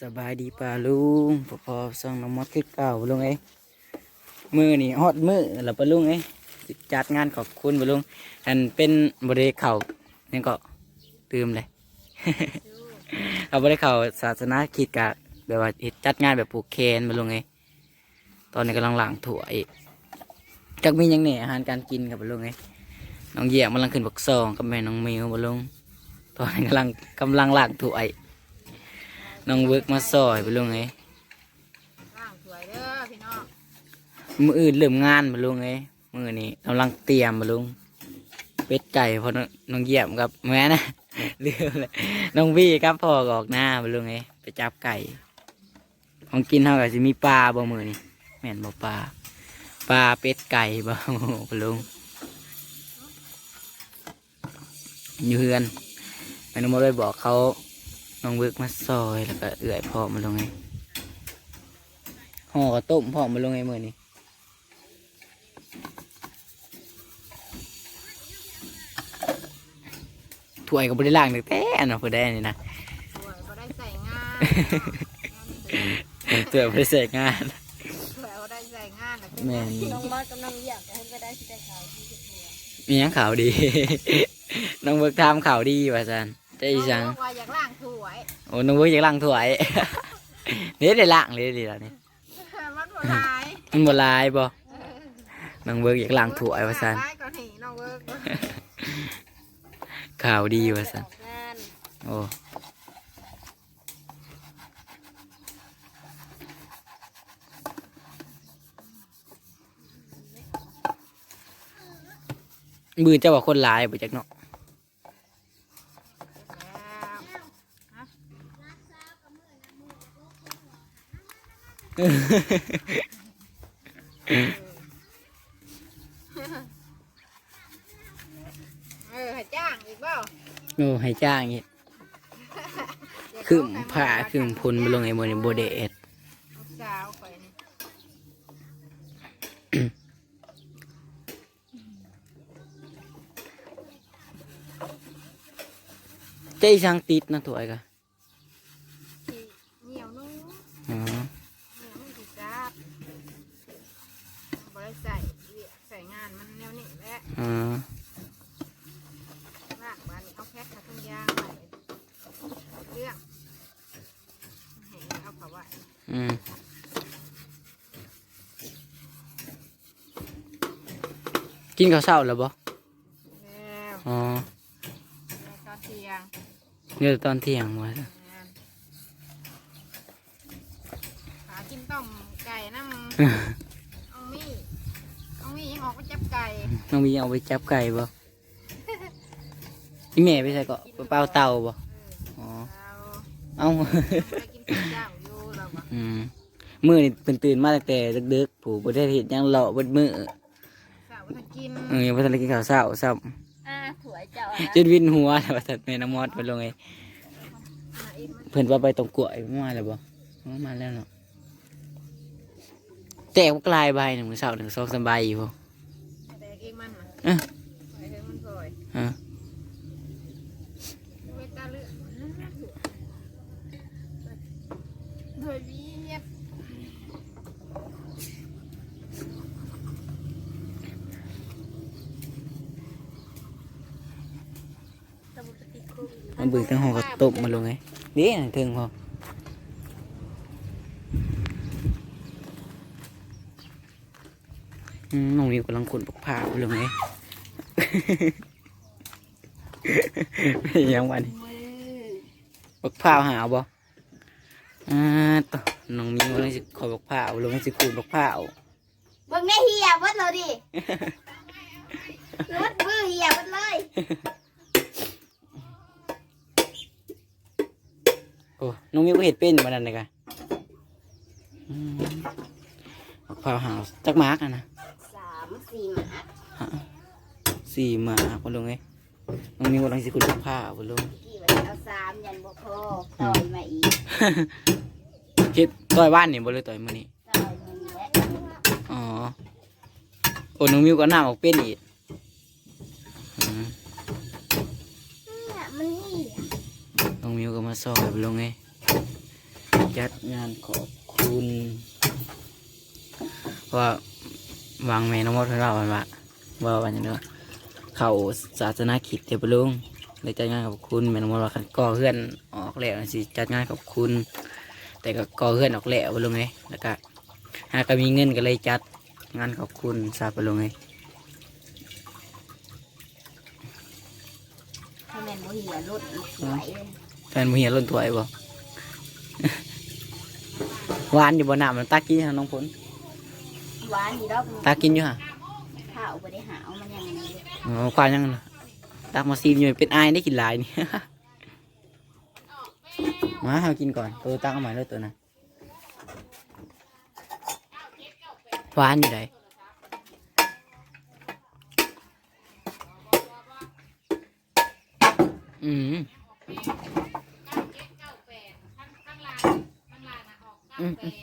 สบายดีป่าลุงพอพอส่องน้ำมดคือเก่าลุงเอ้ยมือนี่ฮอดมือแล้วปะลุงเอ้ยสิจัดงานขอบคุณปะลุงอันเป็นบริเข่านี่ก็ตืมเลยเอาบริเข่าศาสนาคิดกะแบบว่าเฮ็ดจัดงานแบบปลูกเคนปะลุงเอ้ยตอนนี้กำลังล้างถั่วอีกจักมีหยังเนี่ยอาหารการกินกับปะลุงเอ้ยน้องเหยี่ยมกำลังขึ้นบักซองกับแม่น้องมิวปะลุงตอนนี้กำลังกำลังล้างถั่วอีก น้องเวิร์กมาซอยไปลุงไงร่างสวยเด้อพี่น้องมืออื่นเริ่มงานมาลุงไงมือนี้กำลังเตรียมมาลุงเป็ดไก่พอน้องน้องเยี่ยมกับแม่นะเรื่องเลยน้องวี่ครับพ่อก็ออกหน้ามาลุงไงไปจับไก่ ของกินเท่ากับจะมีปลาบ่มือนี่แม่นบ่ปลาปลาเป็ดไก่บ่ปลุงอยู่เฮือนแม่น้องโมได้บอกเขา น้องเวิร์กมาซอยแล้วก็เอื่อยพ่อมาลุงไงห่อข้าวต้มพร้อมมาลงไอ้มือนี่ถ้วยก็บริล่างตั้งแต่เนาะเพื่อได้นี่นะสวยก็ได้ใส่งานถ้วยบริเสกงานสวยก็ได้ใส่งานนะแม่นน้องบอสกำลังอยากจะให้ไปได้ที่ได้ข่าวที่จะเถื่อมีหยังข่าวดี น้องเบิกทำข่าวดีว่าสัน ใจอีสังน้อบอกว่าอยากล่างสวยโอ้น้องเบิกอยากล้างถ้วยเนี่ได้ล้างเลยดีแล้วนี่มันบ่ร้ายมันบ่ลายบ่น้องเบิกอยากล้างถ้วยว่าสันร้ายก็หนีน้องเวิร์กข่าวดีว่าสันออกงานโอ้มือเจะว่าคนหลายบ่จักเนาะ เออให้จ้างอีกเปล่าโอ้ให้จ้างอีกคือผ่าคือพลมาลงไอ้มือนี่โบเดดลูกสาวข่อยนี่ใจช่างติดนะตัวไอ้กะ ที่เหนียวนุ่ม อ๋อ เหนียวนุ่มที่จับบ่ได้ใส่เวียกใส่งานมันแนวนี้แหละ อ๋อลากบานนี้เอาแพ็คขาทุ่งยางไปเรื่องให้เอาเขาไว้อืมกินข้าวเช้าแล้วบ่ แล้วอ๋อตอนเที่ยงเดี๋ยวตอนเที่ยงมาหากินต้มไก่น้ำเอามีเอามียังออกไปจับไก่น้องมีเอาไปจับไก่บ่พี่แม่ไปใส่ก็ไปเป่าเตาบ่อ๋อเราเอ้า ไปกินข้าวเจ้าอยู่เราบ่อืมมื้อนี่เพิ่นตื่นมาตั้งแต่ดึกๆผู้บ่ได้เฮ็ดหยังเลาะเบิดมื้อสาวถ้ากินเออยังบ่ทันได้กินข้าวเช้าซ้ำอ่าถวยเจ้าอะจนวินหัวแล้วว่าซั่นแม่น้ำมอดไปลงไงหาอีกมันเพิ่นว่าไปตรงกล้วยมาแล้วบ่อ๋อมาแล้วเนาะแต่กกลายใบหนึ่งมื้อเช้าหนึ่งสองสามใบอยู่บ่แดกอีกมันน่ะเอ้อไปเถอะมันก่อยฮะเวตาเลือดโดยมีเงียบตะบุปฏิคุมมันเบิ่งทั้งห้องก็ตบมาลงไงนี่น่ะถึงพออืม น้องวิวกำลังขนปกผ้าไปลงไงยังวันนี้มือปกผ้าหาบ่อ่าต่อน้องมิวกำลังสิขอปกผ้าลงสิขูดปกผ้าเบิ่งได้เหียวัดเราดิวัดมือเหียวัดเลยโอ้น้องมิวก็เห็ดเป็นมาดันเลยกันมะพร้าวหาวจักหมากอะนะ สามสี่หมาฮะสี่หมากพอลงไงน้องมิวกำลังสิคุณมะพร้าวพอลงกี่วันเอาสามยันบ่พอต่อยมาอีกเฮ็ดต่อยบ้านนี่บ่เลยต่อยมื้อนี้ต่อยมาอีกแล้วอ๋อโอ้น้องมิวก็น้ำออกเป็นอีกอืมเนี่ยมันนี่น้องมิวก็มาซอยพอลงไงใจจัดงานขอบคุณเพราะว่า วางแม่น้องมดของเราไว้ว่าว่าวันนี้เนาะเขาศาสนาคริดเดี๋ยวไปลุงเลยจัดงานขอบคุณแม่น้องมดว่าคันก่อเพื่อนออกแล้วสิจัดงานขอบคุณ แต่ก็ก่อเพื่อนออกแล้วไปลุงไงแล้วก็หากก็มีเงินก็เลยจัดงานขอบคุณซาไปลุงไงถ้าแม่นบ่เหี่ยรถสวยเลยแฟนมือเหียล้นถ้วยบ่หวานอยู่บนน้ำมันตักกินฮะน้องพล หวานดีดอกตักกินอยู่ฮะข้าวบ่ได้หาวมันยังอยู่อ๋อควายยังน่ะตักมาซีมอยู่เป็นอายได้กินหลายนี่ มาเอากินก่อนตัวตักเอาใหม่เลยตัวนะหวานอยู่ไหนอืมอืมอืม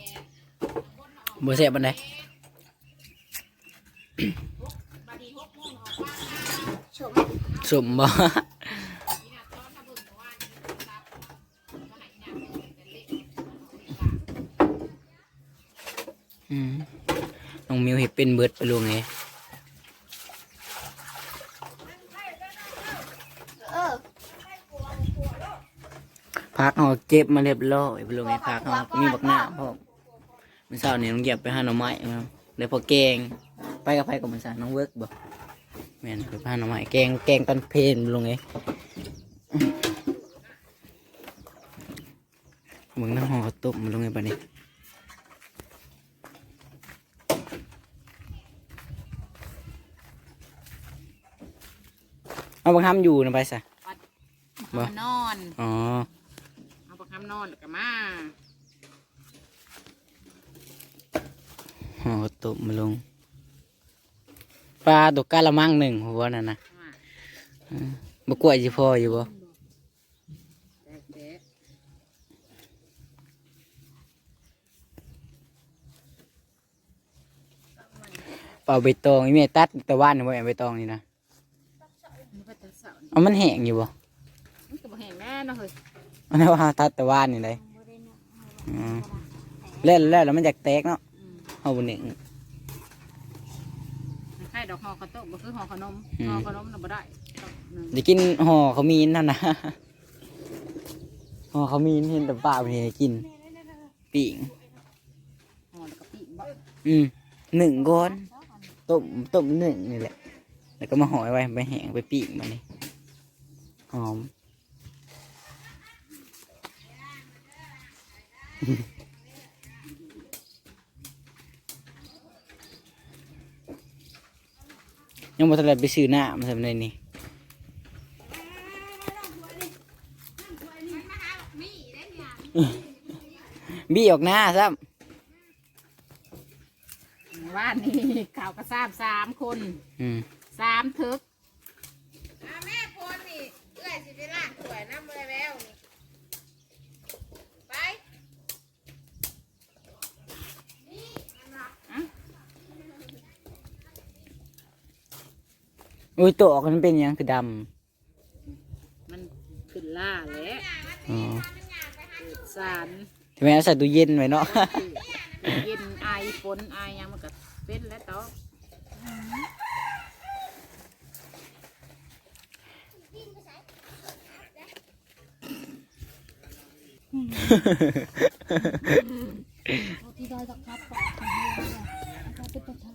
บัเสียบันไดชม สมบ่น้องมิวเห็นเป็นเบิดไปลงไงพักหอเก็บมาเรียบร้อยไปลงไงพักหอมีบักหน้าพ่อมันเช้านี่ยน้องเหยียบไปหาหน่อไม้มาเลยพอแกง ไปกับไปกับมันสาน้องเวิร์กบ่แม่นไปหาหน่อไม้แกงแกงตอนเพลนไปลงไงมึงน้ำหอตบมันลงไงปะนี่เอาบังคับอยู่นะไปซะบ่นอนอ๋อเอาประคำนอนแล้วก็มาหอตบมาลง ปลาตัวกะละมังหนึ่งหัวนั่นนะบกล้วยจิพออยู่บ่แดะเปล่าใบตองอีเมตัดแต่ว่านนี่บ่แม่นใบตองนี่นะมันก็จะเสาเอามันแห้งอยู่บ่มันก็บ่แห้งแน่เนาะเฮ้ยอันนั้นว่าตัดแต่ว่านนี่เลยอืมแล้วแล้วแล้วมันอยากแตกเนาะอืมเอาบนหนึ่งคล้ายๆ ดอกหอข้าวต้มบ่คือหอขนมอืมหอขนมน่ะบ่ได้ต้องหนึ่งจะกินห่อเขามีนนั่นนะห่อเขามีนเห็นแต่ป้าไปให้กินปิ่งหอแล้วก็ปีกบ่อืมหนึ่งก้อนต้มต้มหนึ่งนี่แหละ แล้วก็มาห่อไว้ไปแห้งไปปีกมันนี่หอม ยังบ่ทันได้ไปซื้อหน้ามาทำไรนี่บี้ออกหน้าซ้ว่านนี่ข่าวกระซาบสามคนำอืม สามทึก แม่พลนี่เอื้อยสิไปล้างถ้วยน้ำเลยแววนี่ไป อุ้ยตัวออกมันเป็นหยังคือดมันขึ้นล่าแหล้วำอ๋อเกิดสารทำไมเอาใส่ตู้เย็นไว้เนาะ เย็นไอฝนไอหยังมันก็เป็นแล้วต่อที่ได้ดอกครับปากของเราก็เป็นทางก็จะกลับไปหรอกมันยังบ่ได้อยู่ด้วยว่ะอยู่บ่ได้อยู่มันไปเลยนะไปเลยเอากันนะไปเลยไปนะไปเล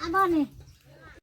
Abang ni.